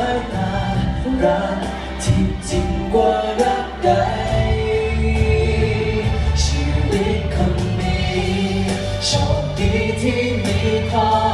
ายตารักที่จริงกว่ารักใดชีวิตคนนี้โชคดีที่มีเธอ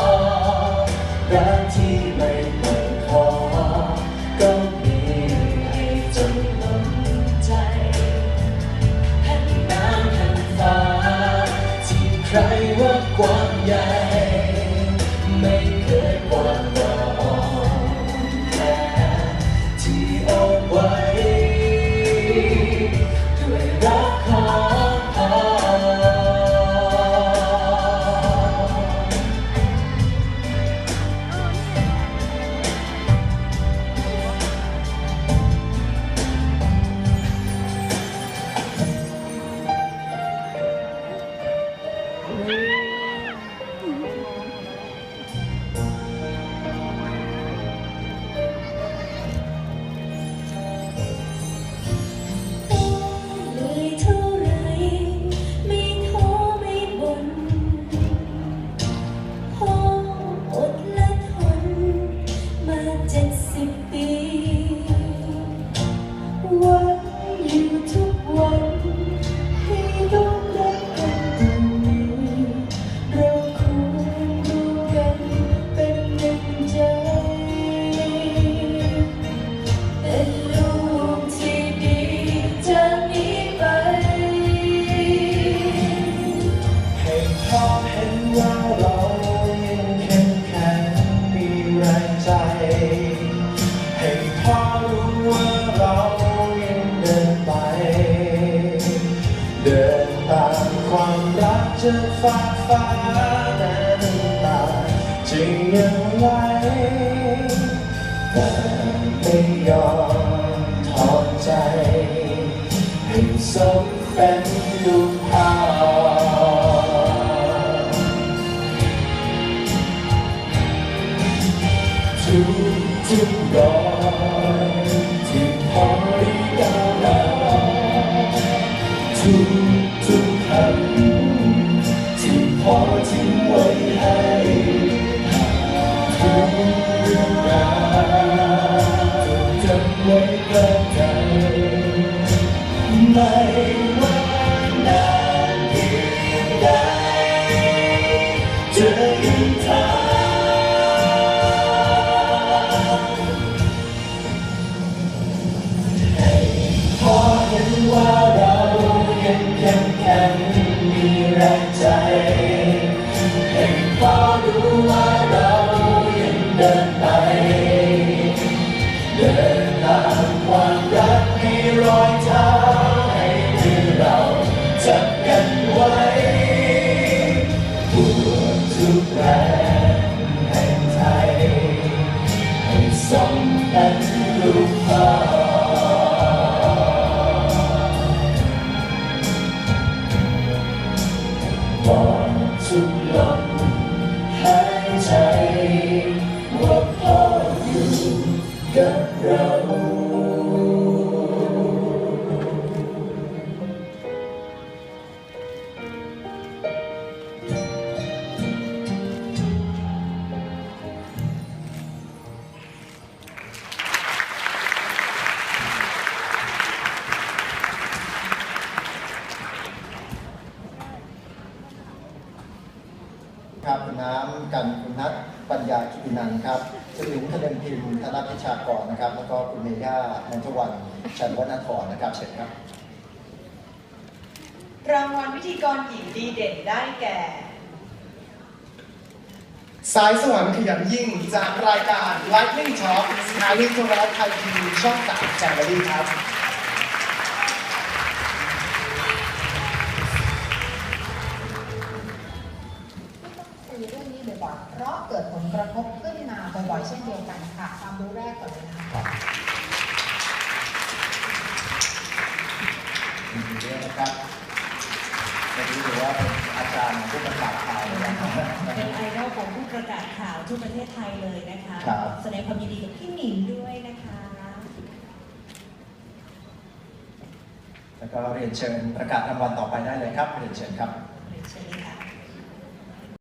จะฟ้าฟ้าแต่น้ำตาจะยังไหลแต่ไม่ยอมถอดใจให้สมเป็นลูกพ่อทุกทุกๆรอย เข้มแข็งมีแรงใจให้พอรู้ว่าเรายังเดินไป เดินตามความรักมีรอยเท้าให้ที่เราจับกันไว้ปวดทุกแรง บอกทุกลมหายใจ ว่าพ่ออยู่กับเรา กันคุณนัทปัญญาคิปินันครับจะถึงคะแนนพิมพ์ธนพิชากรนะครับ แล้วก็คุณเมย่านันทวันชันวนครนะครับเชิญครับ รางวัลพิธีกรหญิงดีเด่นได้แก่ สายสวรรค์ขยันยิ่งจากรายการ Lightning Talk สถานีโทรทัศน์ไทยทีวีช่องสามแจกดีครับ กิดผลกระทบขึ้นมาบ่อยๆเช่นเดียวกันค่ะ ความรู้แรกก่อนเลยนะคะยินดีด้วยนะครับวันนี้ถือว่าเป็นอาจารย์ของผู้ประกาศข่าวเลยนะครับเป็นไอดอลของผู้ประกาศข่าวทั่วประเทศไทยเลยนะคะครับแสดงความยินดีกับพี่หนิงด้วยนะคะแล้วก็เรียนเชิญประกาศรางวัลต่อไปได้เลยครับเรียนเชิญครับ